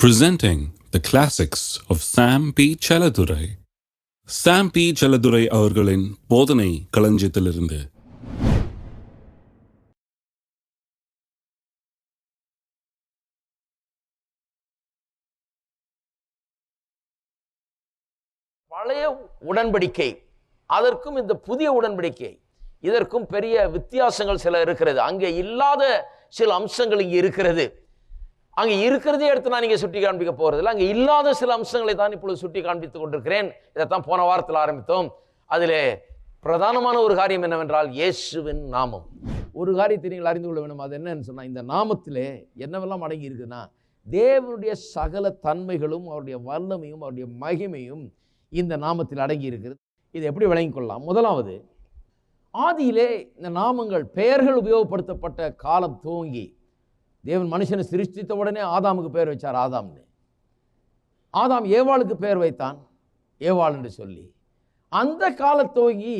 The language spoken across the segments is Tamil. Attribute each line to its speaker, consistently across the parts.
Speaker 1: presenting the classics of Sam P. Chaladurai. Sam P. Chaladurai அவர்களின் போதனை களஞ்சியத்திலிருந்து
Speaker 2: பழைய உடன்படிக்கை அதற்கும் இந்த புதிய உடன்படிக்கை இதற்கும் பெரிய வித்தியாசங்கள் சில இருக்கிறது அங்கே இல்லாத சில அம்சங்கள் இங்கே இருக்கிறது அங்கே இருக்கிறதே எடுத்து நான் நீங்கள் சுட்டி காண்பிக்க போகிறதில்ல அங்கே இல்லாத சில அம்சங்களை தான் இப்பொழுது சுட்டி காண்பித்துக் கொண்டிருக்கிறேன். இதைத்தான் போன வாரத்தில் ஆரம்பித்தோம். அதில் பிரதானமான ஒரு காரியம் என்னவென்றால் இயேசுவின் நாமம். ஒரு காரியத்தை நீங்கள் அறிந்து கொள்ள வேண்டும்? அது என்னன்னு சொன்னால் இந்த நாமத்தில் என்னவெல்லாம் அடங்கி இருக்குன்னா தேவனுடைய சகல தன்மைகளும் அவருடைய வல்லமையும் அவருடைய மகிமையும் இந்த நாமத்தில் அடங்கி இருக்கிறது. இதை எப்படி விளங்கிக் கொள்ளலாம்? முதலாவது ஆதியிலே இந்த நாமங்கள் பெயர்கள் உபயோகப்படுத்தப்பட்ட காலம் துவங்கி தேவன் மனுஷனை சிருஷ்டித்த உடனே ஆதாமுக்கு பெயர் வச்சார் ஆதாம்னு. ஆதாம் ஏவாளுக்கு பெயர் வைத்தான் ஏவாள் என்று சொல்லி. அந்த காலத்தோங்கி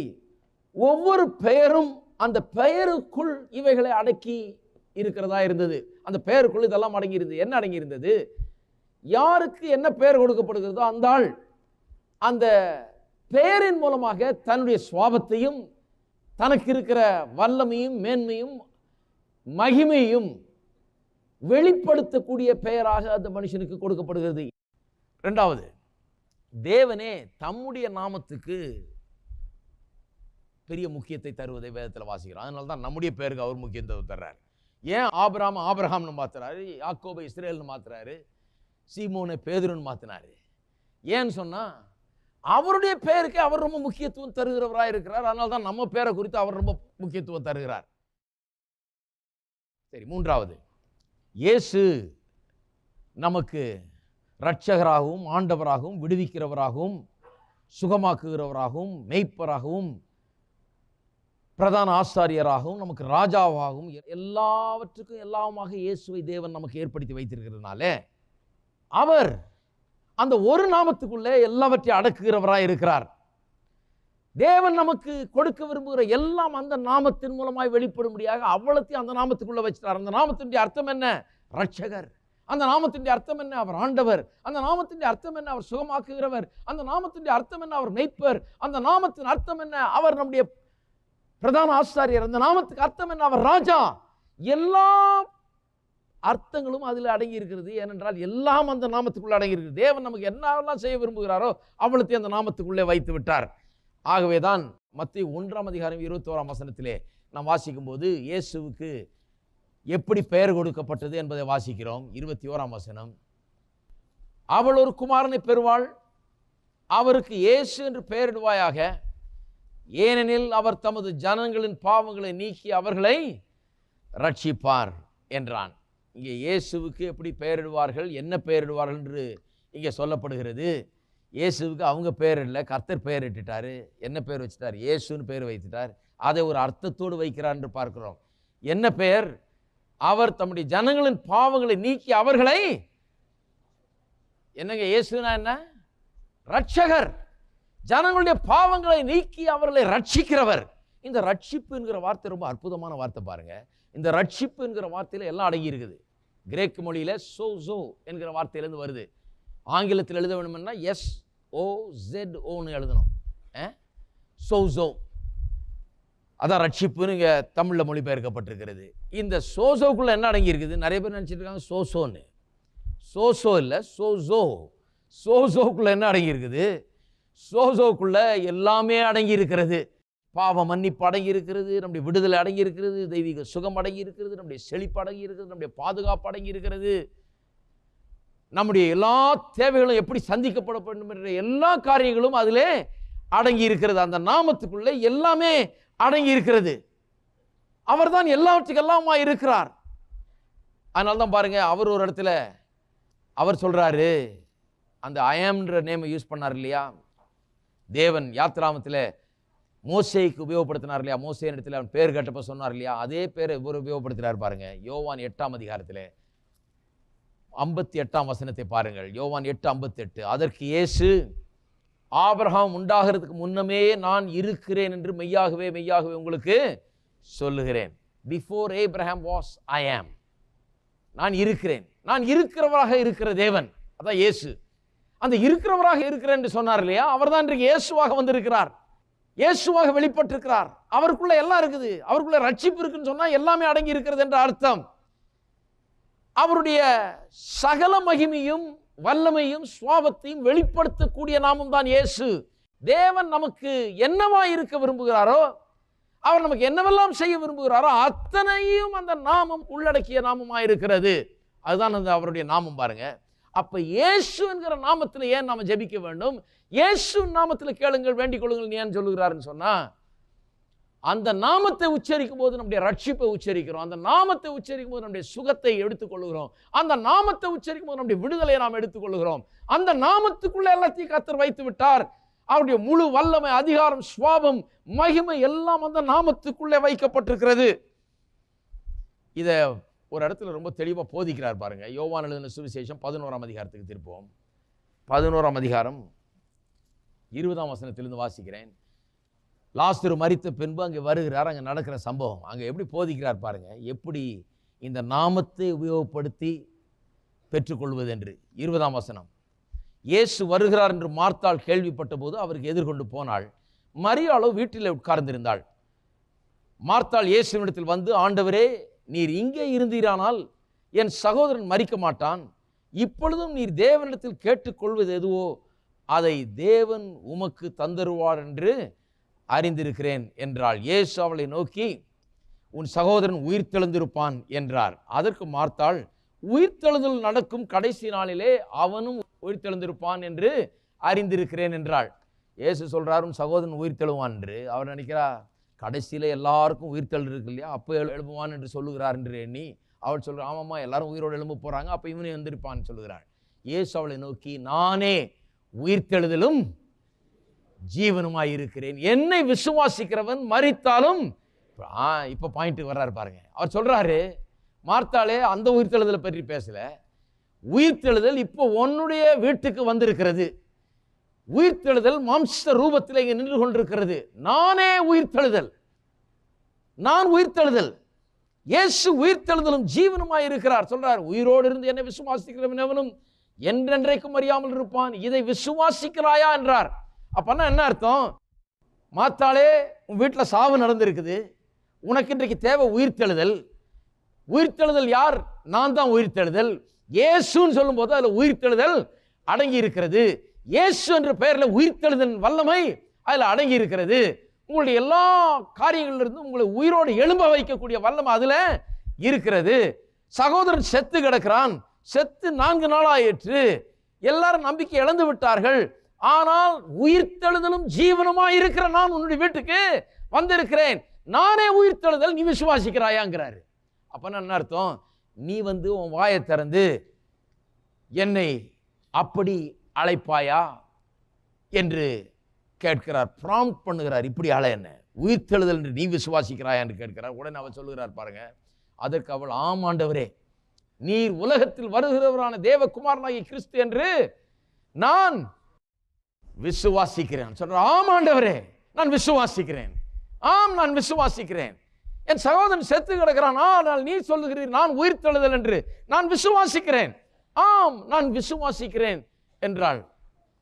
Speaker 2: ஒவ்வொரு பெயரும் அந்த பெயருக்குள் இவைகளை அடக்கி இருக்கிறதா இருந்தது. அந்த பெயருக்குள் இதெல்லாம் அடங்கியிருந்தது. என்ன அடங்கியிருந்தது? யாருக்கு என்ன பெயர் கொடுக்கப்படுகிறதோ அந்த ஆள் அந்த பெயரின் மூலமாக தன்னுடைய சுவாபத்தையும் தனக்கு இருக்கிற வல்லமையும் மேன்மையும் மகிமையும் வெளிப்படுத்தக்கூடிய பெயராக அந்த மனுஷனுக்கு கொடுக்கப்படுகிறது. ரெண்டாவது தேவனே தம்முடைய நாமத்துக்கு பெரிய முக்கியத்தை தருவதை வேதத்தில் வாசிக்கிறோம். அதனால தான் நம்முடைய பேருக்கு அவர் முக்கியத்துவம் தர்றார். ஏன் ஆபிராம் ஆபிரஹாம்னு மாத்துறாரு யாக்கோபை இஸ்ரேல்னு மாத்துறாரு சீமோனை பேதுருன்னு மாத்தினாரு? ஏன்னு சொன்னா அவருடைய பேருக்கு அவர் ரொம்ப முக்கியத்துவம் தருகிறவராக இருக்கிறார். அதனால தான் நம்ம பேரை குறித்து அவர் ரொம்ப முக்கியத்துவம் தருகிறார். சரி மூன்றாவது இயேசு நமக்கு இரட்சகராகவும் ஆண்டவராகவும் விடுவிக்கிறவராகவும் சுகமாக்குகிறவராகவும் மெய்ப்பராகவும் பிரதான ஆசாரியராகவும் நமக்கு ராஜாவாகவும் எல்லாவற்றுக்கும் எல்லாமாக இயேசுவை தேவன் நமக்கு ஏற்படுத்தி வைத்திருக்கிறதுனால அவர் அந்த ஒரு நாமத்துக்குள்ளே எல்லாவற்றையும் அடக்குகிறவராக இருக்கிறார். தேவன் நமக்கு கொடுக்க விரும்புகிற எல்லாம் அந்த நாமத்தின் மூலமாய் வெளிப்படும்படியாக அவ்வளத்தையும் அந்த நாமத்துக்குள்ளே வச்சிட்டார். அந்த நாமத்தினுடைய அர்த்தம் என்ன? ரட்சகர் அந்த நாமத்தினுடைய அர்த்தம் என்ன? அவர் ஆண்டவர். அந்த நாமத்தினுடைய அர்த்தம் என்ன? அவர் சுகமாக்குகிறவர். அந்த நாமத்தினுடைய அர்த்தம் என்ன? அவர் மெய்ப்பர். அந்த நாமத்தின் அர்த்தம் என்ன? அவர் நம்முடைய பிரதான ஆசாரியர். அந்த நாமத்துக்கு அர்த்தம் என்ன? அவர் ராஜா. எல்லா அர்த்தங்களும் அதில் அடங்கி இருக்கிறது ஏனென்றால் எல்லாம் அந்த நாமத்துக்குள்ளே அடங்கி இருக்குது தேவன் நமக்கு என்னெல்லாம் செய்ய விரும்புகிறாரோ அவ்வளத்தையும் அந்த நாமத்துக்குள்ளே வைத்து விட்டார். ஆகவே தான் மத்திய ஒன்றாம் அதிகாரம் இருபத்தோராம் வசனத்திலே நாம் வாசிக்கும் போது இயேசுவுக்கு எப்படி பெயர் கொடுக்கப்பட்டது என்பதை வாசிக்கிறோம். இருபத்தி ஓராம் வசனம். அவள் ஒரு குமாரனை பெறுவாள். அவருக்கு இயேசு என்று பெயரிடுவாயாக. ஏனெனில் அவர் தமது ஜனங்களின் பாவங்களை நீக்கி அவர்களை ரட்சிப்பார் என்றான். இங்கே இயேசுவுக்கு எப்படி பெயரிடுவார்கள் என்ன பெயரிடுவார்கள் என்று இங்கே சொல்லப்படுகிறது. இயேசுவுக்கு அவங்க பெயர் இல்லை கர்த்தர் பெயர் இட்டுட்டார். என்ன பெயர் வச்சுட்டார்? இயேசுன்னு பெயர் வைத்துட்டார். அதை ஒரு அர்த்தத்தோடு வைக்கிறான்னு பார்க்குறோம் பார்க்கிறோம். என்ன பெயர் அவர் தம்முடைய ஜனங்களின் பாவங்களை நீக்கி அவர்களை என்னங்க இயேசுனா என்ன? ரட்சகர் ஜனங்களுடைய பாவங்களை நீக்கி அவர்களை ரட்சிக்கிறவர் இந்த ரட்சிப்பு என்கிற வார்த்தை ரொம்ப அற்புதமான வார்த்தை பாருங்க. இந்த ரட்சிப்பு என்கிற வார்த்தையில் எல்லாம் அடங்கி இருக்குது. கிரேக் மொழியில் சோ சோ என்கிற வார்த்தையிலேருந்து வருது. ஆங்கிலத்தில் எழுத வேணும்னா எஸ் ஓ ஜெட் ஓன்னு எழுதணும். சோசோ அதான் ரட்சிப்புன்னு இங்கே தமிழில் மொழிபெயர்க்கப்பட்டிருக்கிறது. இந்த சோசோக்குள்ளே என்ன அடங்கி இருக்குது நிறைய பேர் நினச்சிட்டு இருக்காங்க சோசோன்னு சோசோ இல்லை சோசோ சோசோக்குள்ளே என்ன அடங்கி இருக்குது சோசோக்குள்ளே எல்லாமே அடங்கி இருக்கிறது பாவ மன்னிப்பு அடங்கி இருக்கிறது நம்முடைய விடுதலை அடங்கி இருக்கிறது தெய்வீக சுகம் அடங்கி இருக்கிறது நம்முடைய செழிப்பு அடங்கி இருக்கிறது நம்முடைய பாதுகாப்பு அடங்கி இருக்கிறது நம்முடைய எல்லா தேவைகளும் எப்படி சந்திக்கப்பட வேண்டும் என்ற எல்லா காரியங்களும் அதிலே அடங்கி இருக்கிறது. அந்த நாமத்துக்குள்ளே எல்லாமே அடங்கி இருக்கிறது. அவர் தான் எல்லாவற்றுக்கெல்லாமா இருக்கிறார். அதனால தான் பாருங்க அவர் ஒரு இடத்துல அவர் சொல்கிறாரு அந்த அயம்ன்ற நேமை யூஸ் பண்ணார் இல்லையா? தேவன் யாத்ராமத்தில் மோசைக்கு உபயோகப்படுத்தினார் இல்லையா? மோசை இடத்துல அவன் பேர் கேட்டப்ப சொன்னார் இல்லையா? அதே பேரை இவர் உபயோகப்படுத்துகிறார் பாருங்க யோவான் எட்டாம் அதிகாரத்தில். ஐம்பத்தி எட்டாம் வசனத்தை பாருங்கள். யோவான் எட்டு ஐம்பத்தெட்டு அதற்கு இயேசு ஆபரகம் உண்டாகிறதுக்கு முன்னமே நான் இருக்கிறேன் என்று மெய்யாகவே மெய்யாகவே உங்களுக்கு சொல்லுகிறேன். பிஃபோர் ஏப்ரஹாம் வாஸ் ஐ ஆம் நான் இருக்கிறேன். நான் இருக்கிறவராக இருக்கிற தேவன். அதான் இயேசு. அந்த இருக்கிறவராக இருக்கிறேன் என்று சொன்னார் இல்லையா? அவர்தான் இன்றைக்கு இயேசுவாக வந்திருக்கிறார். இயேசுவாக வெளிப்பட்டிருக்கிறார். அவருக்குள்ள எல்லாம் இருக்குது. அவருக்குள்ள ரட்சிப்பு இருக்குன்னு சொன்னால் எல்லாமே அடங்கி இருக்கிறது என்ற அர்த்தம். அவருடைய சகல மகிமையும் வல்லமையும் சுவாபத்தையும் வெளிப்படுத்தக்கூடிய நாமம் தான் இயேசு. தேவன் நமக்கு என்னவா இருக்க விரும்புகிறாரோ அவர் நமக்கு என்னவெல்லாம் செய்ய விரும்புகிறாரோ அத்தனையும் அந்த நாமம் உள்ளடக்கிய நாமமாக இருக்கிறது. அதுதான் அந்த அவருடைய நாமம் பாருங்க. அப்ப இயேசு என்கிற நாமத்தில் ஏன் நாம ஜெபிக்க வேண்டும்? இயேசு நாமத்தில் கேளுங்கள் வேண்டிக் கொள்ளுங்கள் ஏன் சொல்லுகிறாருன்னு சொன்னா அந்த நாமத்தை உச்சரிக்கும் போது நம்முடைய ரட்சிப்பை உச்சரிக்கிறோம். அந்த நாமத்தை உச்சரிக்கும் போது நம்முடைய சுகத்தை எடுத்துக்கொள்கிறோம் அந்த நாமத்தை உச்சரிக்கும் போது நம்முடைய விடுதலையை நாம் எடுத்துக்கொள்கிறோம் அந்த நாமத்துக்குள்ள எல்லாத்தையும் கத்தர் வைத்து விட்டார். அவருடைய முழு வல்லமை அதிகாரம் சுவாபம் மகிமை எல்லாம் அந்த நாமத்துக்குள்ளே வைக்கப்பட்டிருக்கிறது. இதை ஒரு இடத்துல ரொம்ப தெளிவாக போதிக்கிறார் பாருங்க. யோவான் எழுதின சுவிசேஷம் பதினோராம் அதிகாரத்துக்கு திருப்போம் பதினோராம் அதிகாரம் இருபதாம் வசனத்திலிருந்து வாசிக்கிறேன். லாஸ்டர் மரித்த பின்பு அங்கே வருகிறார் அங்கே நடக்கிற சம்பவம். அங்கே எப்படி போதிக்கிறார் பாருங்கள் எப்படி இந்த நாமத்தை உபயோகப்படுத்தி பெற்றுக்கொள்வது என்று இருபதாம் வசனம். இயேசு வருகிறார் என்று மார்த்தாள் கேள்விப்பட்ட போது அவருக்கு எதிர்கொண்டு போனாள். மரியாளோ வீட்டில் உட்கார்ந்திருந்தாள். மார்த்தாள் இயேசுவினிடத்தில் வந்து ஆண்டவரே நீர் இங்கே இருந்தீரானால் என் சகோதரன் மறிக்க மாட்டான். இப்பொழுதும் நீர் தேவனிடத்தில் கேட்டுக்கொள்வது எதுவோ அதை தேவன் உமக்கு தந்தருவார் என்று அறிந்திருக்கிறேன் என்றாள். இயேசு அவளை நோக்கி உன் சகோதரன் உயிர்த்தெழுந்திருப்பான் என்றார். அதற்கு மார்த்தாள் உயிர்த்தெழுதல் நடக்கும் கடைசி நாளிலே அவனும் உயிர்த்தெழுந்திருப்பான் என்று அறிந்திருக்கிறேன் என்றாள். இயேசு சொல்கிறார் உன் சகோதரன் உயிர்த்தெழுவான் என்று. அவர் நினைக்கிறா கடைசியில் எல்லாருக்கும் உயிர்த்தெழு இருக்கு இல்லையா? அப்போ எழு- எழுப்புவான் என்று சொல்லுகிறார் என்று எண்ணி அவள் சொல்றா ஆமாம்மா எல்லாரும் உயிரோடு எழும்ப போகிறாங்க அப்போ இவனே வந்திருப்பான்னு சொல்லுகிறாள். இயேசு அவளை நோக்கி நானே உயிர்த்தெழுதலும் ஜீவனுமாய் இருக்கிறேன். என்னை விசுவாசிக்கிறவன் மறித்தாலும் ஆ இப்போ பாயிண்ட்டுக்கு வர்றாரு பாருங்க. அவர் சொல்கிறாரு மார்த்தாலே அந்த உயிர்த்தெழுதலை பற்றி பேசல. உயிர்த்தெழுதல் இப்போ உன்னுடைய வீட்டுக்கு வந்திருக்கிறது. உயிர்த்தெழுதல் மாம்ச ரூபத்தில் இங்கே நின்று கொண்டிருக்கிறது. நானே உயிர்த்தெழுதல். நான் உயிர்த்தெழுதல். இயேசு உயிர்த்தெழுதலும் ஜீவனுமாய் இருக்கிறார். சொல்றார் உயிரோடு இருந்து என்னை விசுவாசிக்கிறவன் எவனும்? என்றென்றைக்கும் அறியாமல் இருப்பான். இதை விசுவாசிக்கிறாயா? என்றார். அப்பன்னா என்ன அர்த்தம்? மாத்தாலே உன் வீட்டில் சாவு நடந்திருக்குது. உனக்கு இன்றைக்கு தேவை உயிர்த்தெழுதல் உயிர்த்தெழுதல் யார்? நான் தான் உயிர்த்தெழுதல் இயேசுன்னு சொல்லும்போது அதில் உயிர்த்தெழுதல் அடங்கி இருக்கிறது. இயேசு என்ற பெயரில் உயிர்த்தெழுதல் வல்லமை அதில் அடங்கி இருக்கிறது. உங்களுடைய எல்லா காரியங்களிலிருந்து உங்களை உயிரோடு எழும்ப வைக்கக்கூடிய வல்லமை அதில் இருக்கிறது. சகோதரன் செத்து கிடக்கிறான். செத்து நான்கு நாளாயிற்று. எல்லாரும் நம்பிக்கை இழந்து விட்டார்கள். ஆனால் உயிர்த்தெழுதலும் ஜீவனமாக இருக்கிற நான் உன்னுடைய வீட்டுக்கு வந்திருக்கிறேன். நானே உயிர்த்தெழுதல் நீ விசுவாசிக்கிறாயாங்கிறாரு. அப்போ என்ன அர்த்தம்? நீ வந்து உன் வாயை திறந்து என்னை அப்படி அழைப்பாயா என்று கேட்கிறார் ப்ராம்ட் பண்ணுகிறார். இப்படி அழ என்ன? உயிர்த்தெழுதல் என்று நீ விசுவாசிக்கிறாயா என்று கேட்கிறார். உடனே அவர் சொல்லுகிறார் பாருங்க அதற்கு அவள் ஆம் ஆண்டவரே நீர் உலகத்தில் வருகிறவரான தேவகுமாரனாகிய கிறிஸ்து என்று நான் விசுவாசிக்கிறேன். சொல்ற ஆம் ஆண்டவரே நான் விசுவாசிக்கிறேன். ஆம் நான் விசுவாசிக்கிறேன். என் சகோதரன் செத்து கிடக்கிறான். ஆனால் நீ சொல்லுகிறீர் நான் உயிர்த்தெழுதல் என்று. நான் விசுவாசிக்கிறேன். ஆம் நான் விசுவாசிக்கிறேன் என்றாள்.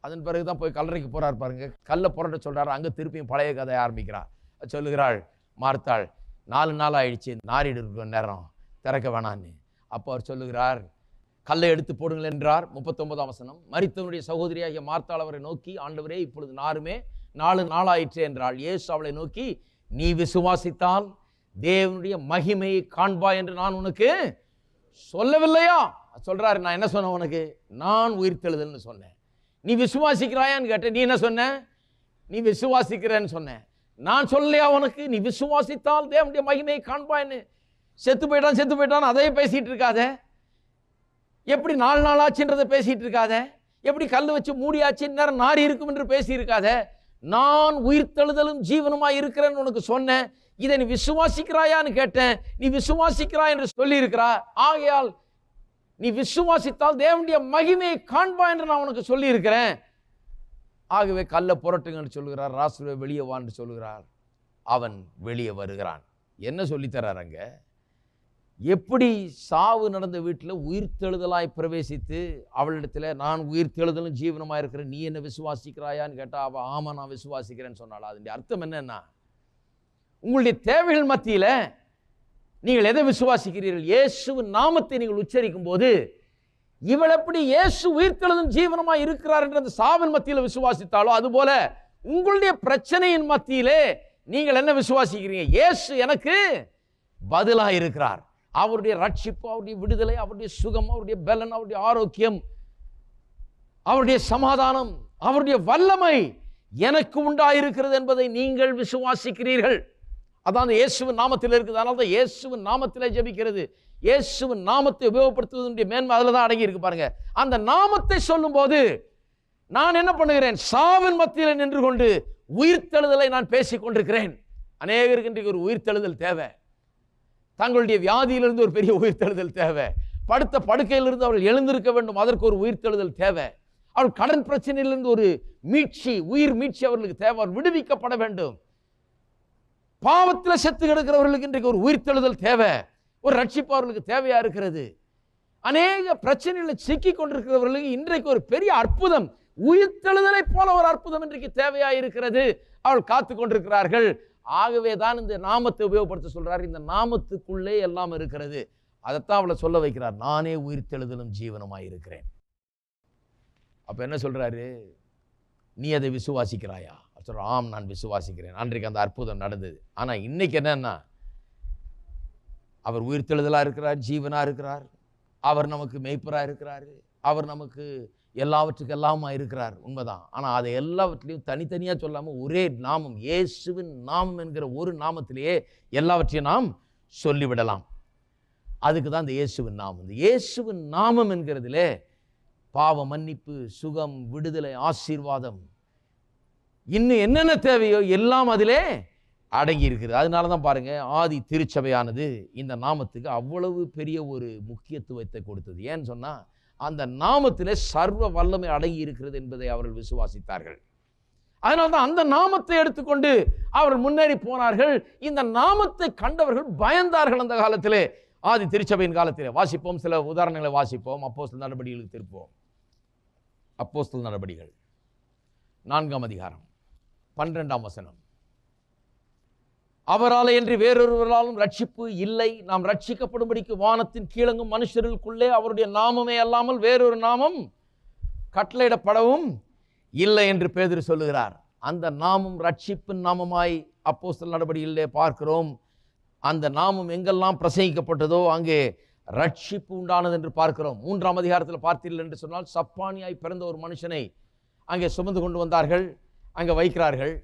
Speaker 2: அதன் பிறகுதான் போய் கல்லறைக்கு போறார் பாருங்க. கல்லை புரட்ட சொல்றாரு. அங்கே திருப்பியும் பழைய கதையை ஆரம்பிக்கிறார் சொல்லுகிறாள் மார்த்தாள் நாலு நாள் ஆயிடுச்சு நாரிடு நேரம். திறக்க வேணான்னு. அப்போ அவர் சொல்லுகிறார் கல்லை எடுத்து போடுங்கள் என்றார். முப்பத்தொன்பதாம் வசனம். மறித்தவனுடைய சகோதரியாகிய மார்த்தாள் அவரை நோக்கி ஆண்டவரே இப்பொழுது நாருமே நாலு நாளாயிற்று என்றாள். இயேசு அவளை நோக்கி நீ விசுவாசித்தால் தேவனுடைய மகிமையை காண்பாய் என்று நான் உனக்கு சொல்லவில்லையா? சொல்கிறாரு நான் என்ன சொன்னேன் உனக்கு? நான் உயிர்த்தெழுதல்னு சொன்னேன். நீ விசுவாசிக்கிறாயான்னு கேட்டேன். நீ என்ன சொன்ன? நீ விசுவாசிக்கிறேன்னு சொன்னேன் நான் சொல்லலையா உனக்கு? நீ விசுவாசித்தால் தேவனுடைய மகிமையை காண்பாய்ன்னு செத்து போயிட்டான் செத்து போயிட்டான் அதையே பேசிகிட்டு இருக்காதே. எப்படி நாலு நாள் ஆச்சுன்றதை பேசிட்டு இருக்காத? எப்படி கல் வச்சு மூடியாச்சு நேரம் நாரி இருக்கும் என்று பேசியிருக்காத? நான் நான் உயிர்த்தெழுதலும் ஜீவனுமாய் இருக்கிறேன்னு உனக்கு சொன்னேன். இதை நீ விசுவாசிக்கிறாயான்னு கேட்டேன். நீ விசுவாசிக்கிறாய் என்று சொல்லியிருக்கிறா ஆகையால் நீ விசுவாசித்தால் தேவனுடைய மகிமையை காண்பா என்று நான் உனக்கு சொல்லியிருக்கிறேன். ஆகவே கல்லை புரட்டுங்கன்னு சொல்லுகிறார். ராசுவை வெளியே வான்னு சொல்லுகிறார். அவன் வெளியே வருகிறான். என்ன சொல்லித்தரார் அங்கே? எப்படி சாவு நடந்த வீட்டில் உயிர்த்தெழுதலாய் பிரவேசித்து அவளிடத்தில் நான் உயிர்த்தெழுதலும் ஜீவனமாக இருக்கிறேன் நீ என்ன விசுவாசிக்கிறாயான்னு கேட்டால் அவள் ஆமாம் நான் விசுவாசிக்கிறேன்னு சொன்னாள்? அதனுடைய அர்த்தம் என்னென்னா உங்களுடைய தேவைகள் மத்தியில் நீங்கள் எதை விசுவாசிக்கிறீர்கள்? இயேசுவின் நாமத்தை நீங்கள் உச்சரிக்கும் போது இவள் எப்படி இயேசு உயிர்த்தெழுதும் ஜீவனமாக இருக்கிறார் என்ற அந்த சாவின் மத்தியில் விசுவாசித்தாலோ அதுபோல உங்களுடைய பிரச்சனையின் மத்தியிலே நீங்கள் என்ன விசுவாசிக்கிறீங்க? இயேசு எனக்கு பதிலாக இருக்கிறார். அவருடைய ரட்சிப்பு அவருடைய விடுதலை அவருடைய சுகம் அவருடைய பலன் அவருடைய ஆரோக்கியம் அவருடைய சமாதானம் அவருடைய வல்லமை எனக்கு உண்டாயிருக்கிறது என்பதை நீங்கள் விசுவாசிக்கிறீர்கள். அதான் அந்த இயேசுவின் நாமத்தில் இருக்குது. அதனால தான் இயேசுவின் நாமத்திலே ஜெபிக்கிறது. இயேசுவின் நாமத்தை உபயோகப்படுத்துவதனுடைய மேன்மை அதில் தான் அடங்கி இருக்கு பாருங்க. அந்த நாமத்தை சொல்லும்போது நான் என்ன பண்ணுகிறேன்? சாவின் மத்தியில் நின்று கொண்டு உயிர்த்தெழுதலை நான் பேசிக் கொண்டிருக்கிறேன் அநேகருக்கு இன்றைக்கு ஒரு உயிர்த்தெழுதல் தேவை. தங்களுடைய வியாதியிலிருந்து ஒரு பெரிய உயிர்த்தெழுதல் தேவை. படுத்த படுக்கையிலிருந்து அவர்கள் எழுந்திருக்க வேண்டும். அதற்கு ஒரு உயிர்த்தெழுதல் தேவை. அவள் கடன் பிரச்சனையிலிருந்து ஒரு மீட்சி உயிர் மீட்சி அவர்களுக்கு தேவை. அவர் விடுவிக்கப்பட வேண்டும். பாவத்தில் செத்து கிடக்கிறவர்களுக்கு இன்றைக்கு ஒரு உயிர்த்தெழுதல் தேவை. ஒரு ரட்சிப்பு அவர்களுக்கு தேவையாக இருக்கிறது? அநேக பிரச்சனைகளில் சிக்கி கொண்டிருக்கிறவர்களுக்கு இன்றைக்கு ஒரு பெரிய அற்புதம் உயிர்த்தெழுதலை போல ஒரு அற்புதம் இன்றைக்கு தேவையாக இருக்கிறது. அவள் காத்து கொண்டிருக்கிறார்கள். ஆகவே தான் இந்த நாமத்தை உபயோகப்படுத்த சொல்கிறார் இந்த நாமத்துக்குள்ளே எல்லாம் இருக்கிறது. அதைத்தான் அவளை சொல்ல வைக்கிறார். நானே உயிர்த்தெழுதலும் ஜீவனமாக இருக்கிறேன். அப்போ என்ன சொல்றாரு? நீ அதை விசுவாசிக்கிறாயா? சொல்கிற ஆம் நான் விசுவாசிக்கிறேன். அன்றைக்கு அந்த அற்புதம் நடந்தது. ஆனா இன்னைக்கு என்னன்னா அவர் உயிர்த்தெழுதலா இருக்கிறார் ஜீவனா இருக்கிறார். அவர் நமக்கு மெய்ப்பராக இருக்கிறாரு. அவர் நமக்கு எல்லாவற்றுக்கெல்லாமா இருக்கிறார்? உண்மைதான். ஆனால் அதை எல்லாவற்றிலையும் தனித்தனியாக சொல்லாமல் ஒரே நாமம் இயேசுவின் நாமம் என்கிற ஒரு நாமத்திலேயே எல்லாவற்றையும் நாம் சொல்லிவிடலாம். அதுக்கு தான் இந்த இயேசுவின் நாமம். இந்த இயேசுவின் நாமம் என்கிறதிலே பாவ மன்னிப்பு சுகம் விடுதலை ஆசீர்வாதம் இன்னும் என்னென்ன தேவையோ எல்லாம் அதிலே அடங்கி இருக்குது அதனால தான் பாருங்கள் ஆதி திருச்சபையானது இந்த நாமத்துக்கு அவ்வளவு பெரிய ஒரு முக்கியத்துவத்தை கொடுத்தது. ஏன்னு சொன்னால் அந்த நாமத்திலே சர்வ வல்லமை அடங்கி இருக்கிறது என்பதை அவர்கள் விசுவாசித்தார்கள். அதனால தான் அந்த நாமத்தை எடுத்துக்கொண்டு அவர்கள் முன்னேறி போனார்கள். இந்த நாமத்தை கண்டவர்கள் பயந்தார்கள் அந்த காலத்திலே. ஆதி திருச்சபையின் காலத்திலே. வாசிப்போம். சில உதாரணங்களை வாசிப்போம். அப்போஸ்தல் நடபடிகளுக்கு திருப்போம் அப்போஸ்தல் நடபடிகள் நான்காம் அதிகாரம். பன்னிரெண்டாம் வசனம். அவராலே என்று வேறொருவராலும் ரட்சிப்பு இல்லை. நாம் ரட்சிக்கப்படும்படிக்கு வானத்தின் கீழங்கும் மனுஷர்களுக்குள்ளே அவருடைய நாமமே அல்லாமல் வேறொரு நாமம் கட்டளையிடப்படவும் இல்லை என்று பேதர் சொல்லுகிறார். அந்த நாமம் ரட்சிப்பின் நாமமாய் அப்போ சில நடவடிக்கையிலே பார்க்கிறோம். அந்த நாமம் எங்கெல்லாம் பிரசங்கிக்கப்பட்டதோ அங்கே ரட்சிப்பு உண்டானது என்று பார்க்கிறோம். மூன்றாம் அதிகாரத்தில் பார்த்தீர்கள் என்று சொன்னால் சப்பானியாய் பிறந்த ஒரு மனுஷனை அங்கே சுமந்து கொண்டு வந்தார்கள். அங்கே வைக்கிறார்கள்.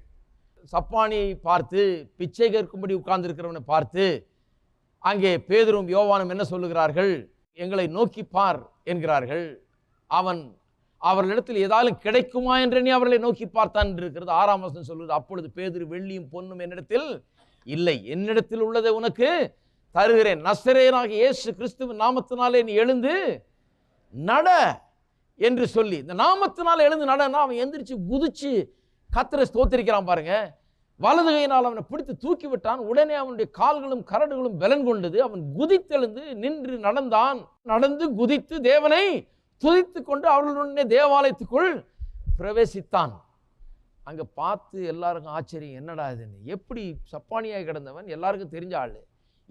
Speaker 2: சப்பானியை பார்த்து பிச்சை கேட்கும்படி உட்கார்ந்திருக்கிறவனை பார்த்து அங்கே பேதுரும் யோவானும் என்ன சொல்லுகிறார்கள்? எங்களை நோக்கி பார் என்கிறார்கள். அவன் அவர்களிடத்தில் ஏதாவது கிடைக்குமா என்று நீ அவர்களை நோக்கி பார்த்தான் என்று இருக்கிறது. ஆறாம் வசனம் சொல்லுவது அப்பொழுது பேதுரு வெள்ளியும் பொன்னும் என்னிடத்தில் இல்லை. என்னிடத்தில் உள்ளதை உனக்கு தருகிறேன். நசரேனாக இயேசு கிறிஸ்துவின் நாமத்தினாலே நீ எழுந்து நட என்று சொல்லி இந்த நாமத்தினால் எழுந்து நடனா அவன் எந்திரிச்சு குதிச்சு கத்தரை ஸ்தோத்திரிக்கிறான் பாருங்க. வலது கையினால் அவனை பிடித்து தூக்கி விட்டான். உடனே அவனுடைய கால்களும் கரடுகளும் பலன் கொண்டது. அவன் குதித்தெழுந்து நின்று நடந்தான். நடந்து குதித்து தேவனை துதித்து கொண்டு அவர்களுடனே தேவாலயத்துக்குள் பிரவேசித்தான். அங்கே பார்த்து எல்லாருக்கும் ஆச்சரியம். என்னடா இதுன்னு எப்படி சப்பானியாக கிடந்தவன்? எல்லாருக்கும் தெரிஞ்ச ஆள்.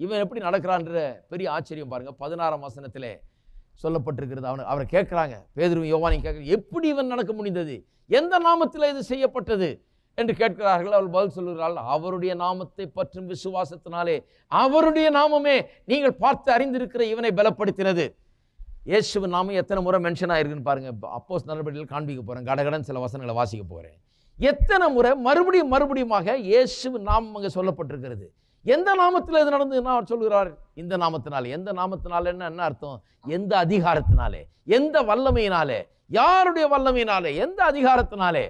Speaker 2: இவன் எப்படி நடக்கிறான்ற பெரிய ஆச்சரியம் பாருங்க. பதினாறாம் வசனத்திலே. சொல்லப்பட்டிருக்கிறது. அவனை அவரை கேட்குறாங்க. பேதுருவும் யோவானையும் கேட்குறாங்க எப்படி இவன் நடக்க முடிந்தது? எந்த நாமத்தில் இது செய்யப்பட்டது? என்று கேட்கிறார்கள். அவள் பதில் சொல்கிறாள் அவருடைய நாமத்தை பற்றும் விசுவாசத்தினாலே அவருடைய நாமமே நீங்கள் பார்த்து அறிந்திருக்கிற இவனை பலப்படுத்தினது. இயேசுவின் நாமம் எத்தனை முறை மென்ஷன் ஆயிருக்குன்னு பாருங்கள் அப்போஸ் நடவடிக்கைகள் காண்பிக்க போகிறேன் கடகடன் சில வசனங்களை வாசிக்க போகிறேன் எத்தனை முறை மறுபடியும் மறுபடியுமாக இயேசுவின் நாமம் அங்கே சொல்லப்பட்டிருக்கிறது. எந்த நாமத்தில் இது நடந்ததுன்னா அவர் சொல்கிறார் இந்த நாமத்தினாலே. எந்த நாமத்தினால என்ன அர்த்தம்? எந்த அதிகாரத்தினாலே? எந்த வல்லமையினாலே? யாருடைய வல்லமையினாலே? எந்த அதிகாரத்தினாலே?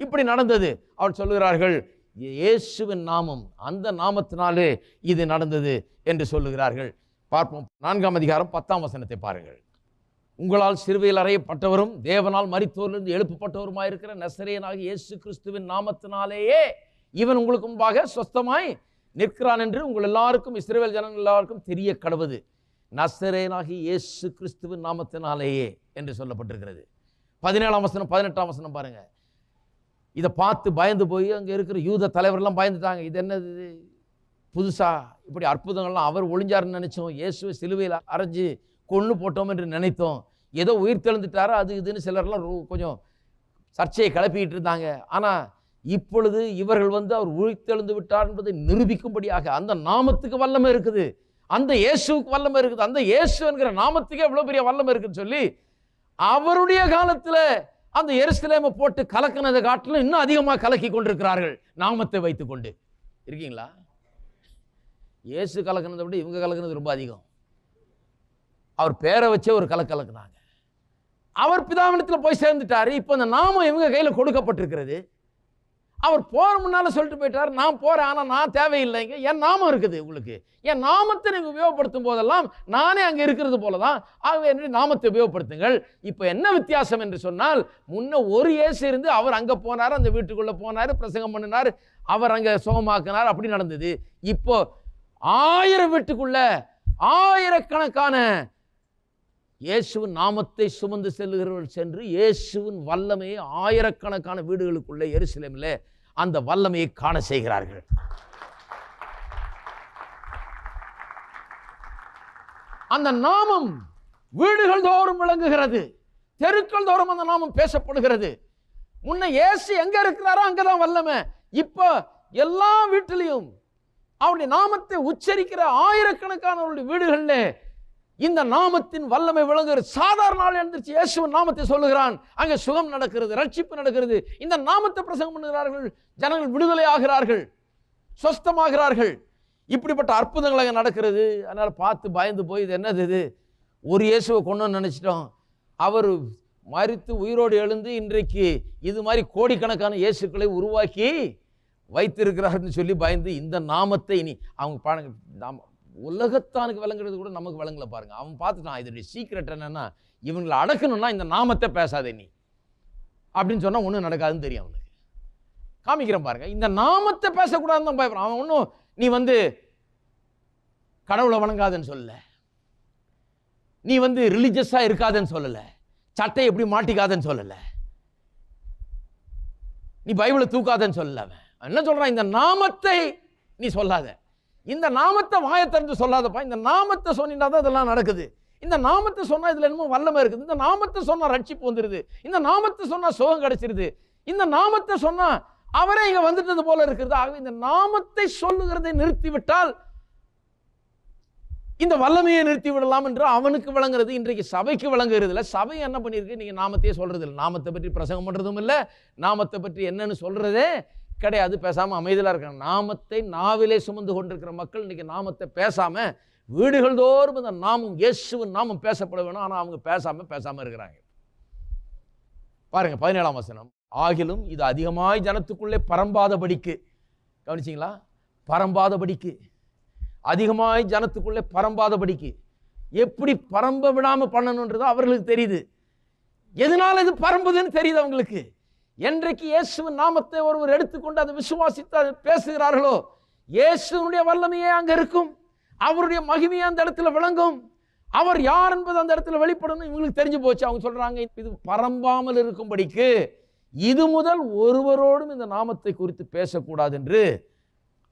Speaker 2: இப்படி நடந்தது. அவர் சொல்லுகிறார்கள் இயேசுவின் நாமம் அந்த நாமத்தினாலே இது நடந்தது என்று சொல்லுகிறார்கள். பார்ப்போம் நான்காம் அதிகாரம் பத்தாம் வசனத்தை பாருங்கள். உங்களால் சிறுவையில் அறையப்பட்டவரும் தேவனால் மறித்தோரிலிருந்து எழுப்பப்பட்டவருமாயிருக்கிற நசரேயனாகிய இயேசு கிறிஸ்துவின் நாமத்தினாலேயே இவன் உங்களுக்கு முன்பாக சொஸ்தமாய் நிற்கிறான் என்று உங்கள் எல்லாருக்கும் இஸ்ரேல் ஜனங்கள் எல்லாருக்கும் தெரிய கடவுது. நசரேனாகி இயேசு கிறிஸ்துவின் நாமத்தினாலேயே என்று சொல்லப்பட்டிருக்கிறது. பதினேழாம் வசனம் பதினெட்டாம் வசனம் பாருங்க. இதை பார்த்து பயந்து போய் அங்கே இருக்கிற யூத தலைவர்லாம் பயந்துட்டாங்க. இது என்னது இது? புதுசா? இப்படி அற்புதங்கள்லாம் அவர் ஒளிஞ்சாருன்னு நினைச்சோம். இயேசுவை சிலுவையில் அரைஞ்சு கொன்று போட்டோம் என்று நினைத்தோம். ஏதோ உயிர் தெழுந்துட்டாரோ அது இதுன்னு சிலர்லாம் கொஞ்சம் சர்ச்சையை கிளப்பிக்கிட்டு இருந்தாங்க. ஆனால் இப்பொழுது இவர்கள் வந்து அவர் உழைத்தெழுந்து விட்டார் என்பதை நிரூபிக்கும்படியாக அந்த நாமத்துக்கு வல்லமை இருக்குது. அந்த இயேசுவுக்கு வல்லமை இருக்குது. அந்த இயேசு என்கிற நாமத்துக்கே எவ்வளோ பெரிய வல்லமை இருக்குன்னு சொல்லி அவருடைய காலத்தில் அந்த எருசலேமை போட்டு கலக்கினதை காட்டிலும் இன்னும் அதிகமாக கலக்கி கொண்டிருக்கிறார்கள் நாமத்தை வைத்துக்கொண்டு இருக்கீங்களா? இயேசு கலக்கினதை விட இவங்க கலக்கினது ரொம்ப அதிகம். அவர் பேரை வச்சே ஒரு கலக்கு கலக்குனாங்க. அவர் பிதாவினத்தில் போய் சேர்ந்துட்டார். இப்போ அந்த நாமம் இவங்க கையில் கொடுக்கப்பட்டிருக்கிறது. அவர் போகிற முன்னால் சொல்லிட்டு போயிட்டார். நான் போகிறேன் ஆனால் நான் தேவையில்லைங்க. என் நாமம் இருக்குது உங்களுக்கு என் நாமத்தை நீங்கள் உபயோகப்படுத்தும் போதெல்லாம் நானே அங்கே இருக்கிறது போல தான் ஆகவே என்னுடைய நாமத்தை உபயோகப்படுத்துங்கள். இப்போ என்ன வித்தியாசம் என்று சொன்னால் முன்ன ஒரு ஏசு இருந்து அவர் அங்கே போனார் அந்த வீட்டுக்குள்ளே போனார் பிரசங்கம் பண்ணினார் அவர் அங்கே சுகமாக்கினார் அப்படி நடந்தது. இப்போ ஆயிரம் வீட்டுக்குள்ள ஆயிரக்கணக்கான இயேசுவின் நாமத்தை சுமந்து செல்லுகிறவர்கள் சென்று இயேசுவின் வல்லமையை ஆயிரக்கணக்கான வீடுகளுக்குள்ளே எருசலேமில் அந்த வல்லமையை காண செய்கிறார்கள். அந்த நாமம் வீடுகள் தோறும் விளங்குகிறது. தெருக்கள் தோறும் அந்த நாமம் பேசப்படுகிறது. முன்ன இயேசு எங்க இருக்கிறாரோ அங்கதான் வல்லமை. இப்போ எல்லா வீட்டிலையும் அவருடைய நாமத்தை உச்சரிக்கிற ஆயிரக்கணக்கானவருடைய வீடுகளில் இந்த நாமத்தின் வல்லமை விளங்குகிற சாதாரண நாள் எழுந்திருச்சு இயேசுவின் நாமத்தை சொல்லுகிறான். அங்கே சுகம் நடக்கிறது ரட்சிப்பு நடக்கிறது. இந்த நாமத்தை பிரசங்கம் பண்ணுகிறார்கள். ஜனங்கள் விடுதலை ஆகிறார்கள். சொஸ்தமாகிறார்கள். இப்படிப்பட்ட அற்புதங்கள் அங்கே நடக்கிறது. அதனால் பார்த்து பயந்து போய் இது என்னது இது? ஒரு இயேசுவை கொண்டு நினச்சிட்டோம். அவர் மறித்து உயிரோடு எழுந்து இன்றைக்கு இது மாதிரி கோடிக்கணக்கான இயேசுக்களை உருவாக்கி வைத்திருக்கிறார்னு சொல்லி பயந்து இந்த நாமத்தை இனி அவங்க பாருங்க நாம உலகத்தானுக்கு விளங்குறது கூட நமக்கு விளங்கல பாருங்க. அவன் பார்த்துட்டான் இதனுடைய சீக்கிரட் என்னன்னா இவங்களை அடக்கணும்னா இந்த நாமத்தை பேசாதே நீ. அப்படின்னு சொன்னால் ஒன்றும் நடக்காதுன்னு தெரியும் அவனுக்கு. காமிக்கிறேன் பாருங்க. இந்த நாமத்தை பேசக்கூடாதுன்னு தான் பயப்படுறான். அவன் ஒன்றும் நீ வந்து கடவுளை வணங்காதுன்னு சொல்லல. நீ வந்து ரிலீஜியஸாக இருக்காதுன்னு சொல்லலை. சட்டை எப்படி மாட்டிக்காதன்னு சொல்லலை. நீ பைபிளை தூக்காதன்னு சொல்லல அவன். அவன் என்ன சொல்றான்? இந்த நாமத்தை நீ சொல்லாத. இந்த நாமத்தை வாயை திறந்து சொல்லாதப்பா. இந்த நாமத்தை சொன்னா தான் இதெல்லாம் நடக்குது. இந்த நாமத்தை சொன்னா இதுல என்னமோ வல்லமை இருக்குது. இந்த நாமத்தை சொன்னா ரட்சிப்பு வந்துருது. இந்த நாமத்தை சொன்னா சுகம் கிடைச்சிருது. இந்த நாமத்தை சொன்னா அவரே இங்க வந்துட்டது போல இருக்கிறது. ஆகவே இந்த நாமத்தை சொல்லுகிறதை நிறுத்திவிட்டால் இந்த வல்லமையை நிறுத்தி விடலாம் என்று அவனுக்கு விளங்குறது. இன்றைக்கு சபைக்கு விளங்குறது இல்லை. சபை என்ன பண்ணியிருக்கு? நீங்கள் நாமத்தையே சொல்றது இல்லை நாமத்தை பற்றி பிரசங்கம் பண்ணுறதும் இல்லை. நாமத்தை பற்றி என்னன்னு சொல்றதே கிடையாது பேசாமல் அமைதியாக இருக்காங்க நாமத்தை நாவிலே சுமந்து கொண்டிருக்கிற மக்கள் இன்றைக்கி நாமத்தை பேசாமல் வீடுகள் தோறும் இந்த நாமம் இயேசுவின் நாமம் பேசப்பட வேணும். ஆனால் அவங்க பேசாமல் பேசாமல் இருக்கிறாங்க. பாருங்கள் பதினேழாம் வசனம். ஆகிலும் இது அதிகமாய் ஜனத்துக்குள்ளே பரம்பாதபடிக்கு. கவனிச்சிங்களா? பரம்பாதபடிக்கு. அதிகமாய் ஜனத்துக்குள்ளே பரம்பாதபடிக்கு. எப்படி பரம்ப விடாமல் பண்ணணுன்றது அவர்களுக்கு தெரியுது. எதனால் இது பரம்புதுன்னு தெரியுது அவங்களுக்கு? என்றைக்கு இயேசுவின் நாமத்தை ஒருவர் எடுத்துக்கொண்டு அதை விசுவாசித்து அதை பேசுகிறார்களோ இயேசுனுடைய வல்லமையே அங்கே இருக்கும். அவருடைய மகிமையே அந்த இடத்துல விளங்கும். அவர் யார் என்பது அந்த இடத்துல வெளிப்படணும் இவங்களுக்கு தெரிஞ்சு போச்சு. அவங்க சொல்றாங்க இது பரம்பாமல் இருக்கும்படிக்கு இது முதல் ஒருவரோடும் இந்த நாமத்தை குறித்து பேசக்கூடாது என்று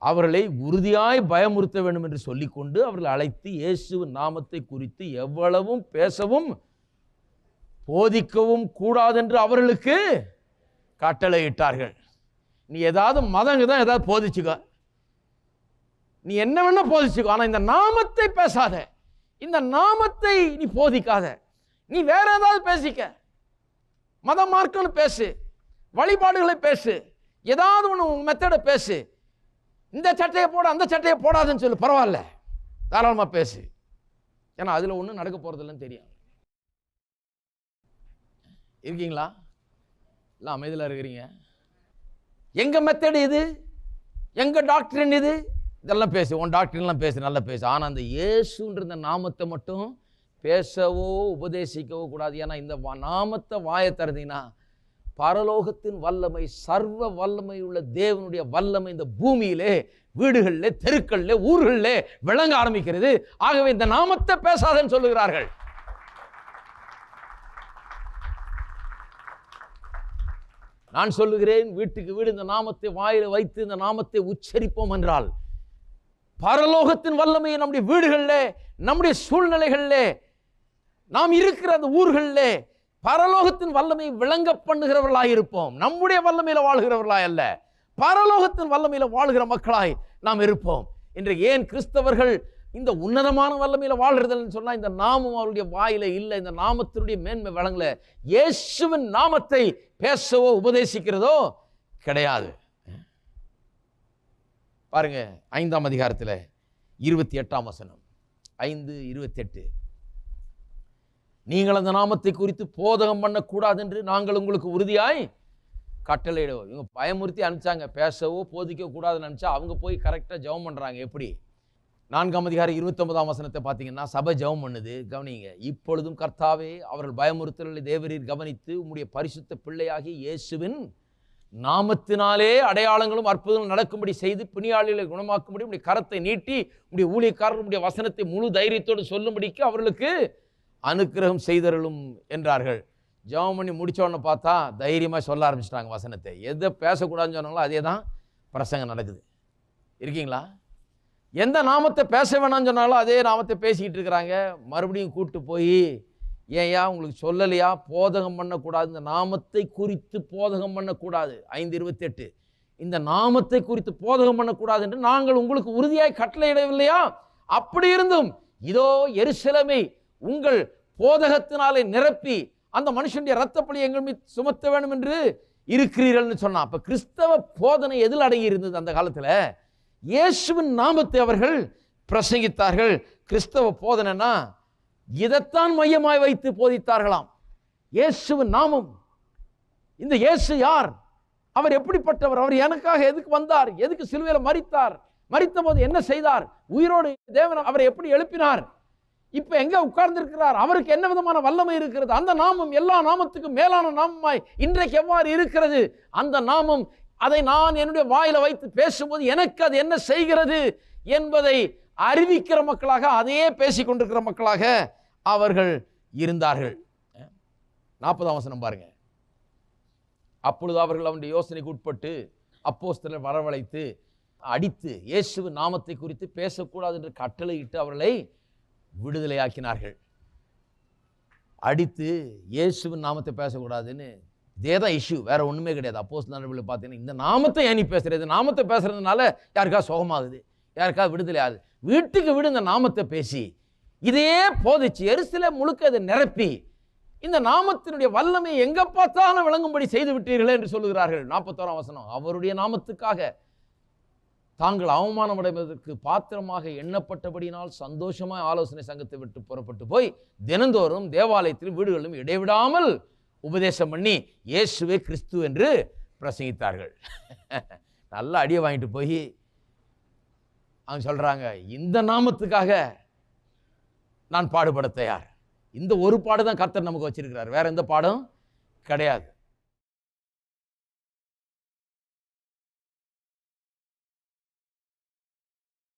Speaker 2: அவர்களை உறுதியாய் பயமுறுத்த வேண்டும் என்று சொல்லிக்கொண்டு அவர்களை அழைத்து இயேசுவின் நாமத்தை குறித்து எவ்வளவும் பேசவும் போதிக்கவும் கூடாதென்று அவர்களுக்கு கட்டளையிட்டார்கள். நீ ஏதாவது மதங்க தான் ஏதாவது போதிச்சுக்க. நீ என்ன வேணா போதிச்சுக்கோ ஆனால் இந்த நாமத்தை பேசாத. இந்த நாமத்தை நீ போதிக்காத. நீ வேற ஏதாவது பேசிக்க. மத மார்க்கம்னு பேசு. வழிபாடுகளை பேசு. ஏதாவது ஒன்று மெத்தடை பேசு. இந்த சட்டையை போட அந்த சட்டையை போடாதுன்னு சொல்லு பரவாயில்ல. தாராளமாக பேசு. ஏன்னா அதில் ஒன்றும் நடக்க போகிறதில்லன்னு தெரியும் இருக்கீங்களா? இல்லை அமைதியில் இருக்கிறீங்க. எங்கள் மெத்தடு இது? எங்கள் டாக்டரின் இது? இதெல்லாம் பேசு உன் டாக்டர்லாம் பேசு நல்லா பேசு. ஆனால் அந்த இயேசுன்ற இந்த நாமத்தை மட்டும் பேசவோ உபதேசிக்கவோ கூடாது. ஏன்னா இந்த நாமத்தை வாயை திறந்தீங்கன்னா பரலோகத்தின் வல்லமை சர்வ வல்லமை உள்ள தேவனுடைய வல்லமை இந்த பூமியிலே வீடுகளில் தெருக்களில் ஊர்களிலே விளங்க ஆரம்பிக்கிறது. ஆகவே இந்த நாமத்தை பேசாதன்னு சொல்லுகிறார்கள். நான் சொல்லுகிறேன் வீட்டுக்கு வீடு இந்த நாமத்தை வாயில் வைத்து இந்த நாமத்தை உச்சரிப்போம் என்றால் பரலோகத்தின் வல்லமையை நம்முடைய வீடுகளில் நம்முடைய சூழ்நிலைகளிலே நாம் இருக்கிற அந்த ஊர்களிலே பரலோகத்தின் வல்லமையை விளங்க பண்ணுகிறவர்களாக இருப்போம். நம்முடைய வல்லமையில் வாழ்கிறவர்களாய் அல்ல பரலோகத்தின் வல்லமையில் வாழ்கிற மக்களாய் நாம் இருப்போம். இன்று ஏன் கிறிஸ்தவர்கள் இந்த உன்னதமான வல்லமையில் வாழ்கிறதுன்னு சொன்னால் இந்த நாமம் அவருடைய வாயில இல்லை இந்த நாமத்தினுடைய மேன்மை வழங்கல. இயேசுவின் நாமத்தை பேசவோ உபதேசிக்கிறதோ கிடையாது. பாருங்க ஐந்தாம் அதிகாரத்தில் இருபத்தி எட்டாம் வசனம். ஐந்து இருபத்தெட்டு நீங்கள் அந்த நாமத்தை குறித்து போதகம் பண்ணக்கூடாது என்று நாங்கள் உங்களுக்கு உறுதியாய் கட்டளையிடுவோம். இவங்க பயமுறுத்தி அனுப்பிச்சாங்க. பேசவோ போதிக்க கூடாதுன்னு நினச்சா அவங்க போய் கரெக்டாக ஜெபம் பண்ணுறாங்க எப்படி? நான்காம் அதிகாரம் இருபத்தொன்பதாம் வசனத்தை பார்த்தீங்கன்னா சபை ஜெபம் பண்ணுது. கவனிங்க. இப்பொழுதும் கர்த்தாவே அவர்கள் பயமுறுத்தலை தேவரீர் கவனித்து உம்முடைய பரிசுத்த பிள்ளையாகி இயேசுவின் நாமத்தினாலே அடையாளங்களும் அற்புதங்களும் நடக்கும்படி செய்து பிணியாளிகளை குணமாக்கும்படி உடைய கரத்தை நீட்டி உடைய ஊழியக்காரர்களுடைய வசனத்தை முழு தைரியத்தோடு சொல்லும்படிக்கு அவர்களுக்கு அனுக்கிரகம் செய்தருளும் என்றார்கள். ஜெபம் பண்ணி முடிச்ச உடனே பார்த்தா தைரியமாக சொல்ல ஆரம்பிச்சிட்டாங்க வசனத்தை. எதை பேசக்கூடாதுன்னு சொன்னாங்களோ அதே தான் பிரசங்கம் நடக்குது. இருக்கீங்களா? எந்த நாமத்தை பேச வேணாம்னு சொன்னாலும் அதே நாமத்தை பேசிக்கிட்டு இருக்கிறாங்க. மறுபடியும் கூப்பிட்டு போய் ஏன்யா உங்களுக்கு சொல்லலையா? போதகம் பண்ணக்கூடாது. இந்த நாமத்தை குறித்து போதகம் பண்ணக்கூடாது. ஐந்து இருபத்தெட்டு. இந்த நாமத்தை குறித்து போதகம் பண்ணக்கூடாது என்று நாங்கள் உங்களுக்கு உறுதியாய் கட்டளையிடவில்லையா? அப்படி இருந்தும் இதோ எருசலமை உங்கள் போதகத்தினாலே நிரப்பி அந்த மனுஷனுடைய இரத்தப்பழி எங்கள் மீது சுமத்த வேண்டும் என்று இருக்கிறீர்கள்னு சொன்னான். அப்போ கிறிஸ்தவ போதனை எதில் அடங்கி இருந்தது அந்த காலத்தில்? இயேசுவின் நாமத்தை அவர்கள் பிரசங்கித்தார்கள். கிறிஸ்தவ போதனைனா இதைத்தான் மையமாய் வைத்து போதித்தார்களாம். இயேசுவின் நாமம். இந்த இயேசு யார்? அவர் எப்படிப்பட்டவர்? அவர் எனக்காக எதுக்கு வந்தார்? எதுக்கு சிலுவையில் மறித்தார் மறித்த போது என்ன செய்தார்? உயிரோடு தேவன் அவரை எப்படி எழுப்பினார்? இப்போ எங்கே உட்கார்ந்திருக்கிறார்? அவருக்கு என்ன விதமான வல்லமை இருக்கிறது? அந்த நாமம் எல்லா நாமத்துக்கும் மேலான நாமமாய் இன்றைக்கு எவ்வாறு இருக்கிறது? அந்த நாமம் அதை நான் என்னுடைய வாயில வைத்து பேசும்போது எனக்கு அது என்ன செய்கிறது என்பதை அறிவிக்கிற மக்களாக அதையே பேசிக்கொண்டிருக்கிற மக்களாக அவர்கள் இருந்தார்கள். நாற்பதாம் வசனம் பாருங்க. அப்பொழுது அவர்கள் அவனுடைய யோசனைக்கு உட்பட்டு அப்போஸ்தலர் வரவழைத்து அடித்து இயேசுவின் நாமத்தை குறித்து பேசக்கூடாது என்று கட்டளையிட்டு அவர்களை விடுதலையாக்கினார்கள். அடித்து இயேசுவின் நாமத்தை பேசக்கூடாதுன்னு இதே தான் இஷ்யூ வேறு ஒன்றுமே கிடையாது. அப்போஸ் நடவடிக்கை பார்த்தீங்கன்னா இந்த நாமத்தை ஏன் நீ பேசுகிறது நாமத்தை பேசுகிறதுனால யாருக்கா சுகமாகுது? யாருக்கா விடுதலை ஆகுது? வீட்டுக்கு வீடு இந்த நாமத்தை பேசி. இதே போதிச்சு எரிசில முழுக்க இதை நிரப்பி இந்த நாமத்தினுடைய வல்லமை எங்கே பார்த்தாலும் விளங்கும்படி செய்து விட்டீர்களே என்று சொல்லுகிறார்கள். நாற்பத்தோராம் வசனம் அவருடைய நாமத்துக்காக தாங்கள் அவமானமடைவதற்கு பாத்திரமாக எண்ணப்பட்டபடியினால் சந்தோஷமாக ஆலோசனை சங்கத்தை விட்டு புறப்பட்டு போய் தினந்தோறும் தேவாலயத்திலும் வீடுகளிலும் இடைவிடாமல் உபதேசம் பண்ணி இயேசுவே கிறிஸ்து என்று பிரசங்கித்தார்கள். நல்லா அடியை வாங்கிட்டு போய் அவங்க சொல்கிறாங்க இந்த நாமத்துக்காக நான் பாடுபட தயார். இந்த ஒரு பாடு தான் கர்த்தர் நமக்கு வச்சுருக்கிறார். வேறு எந்த பாடும் கிடையாது.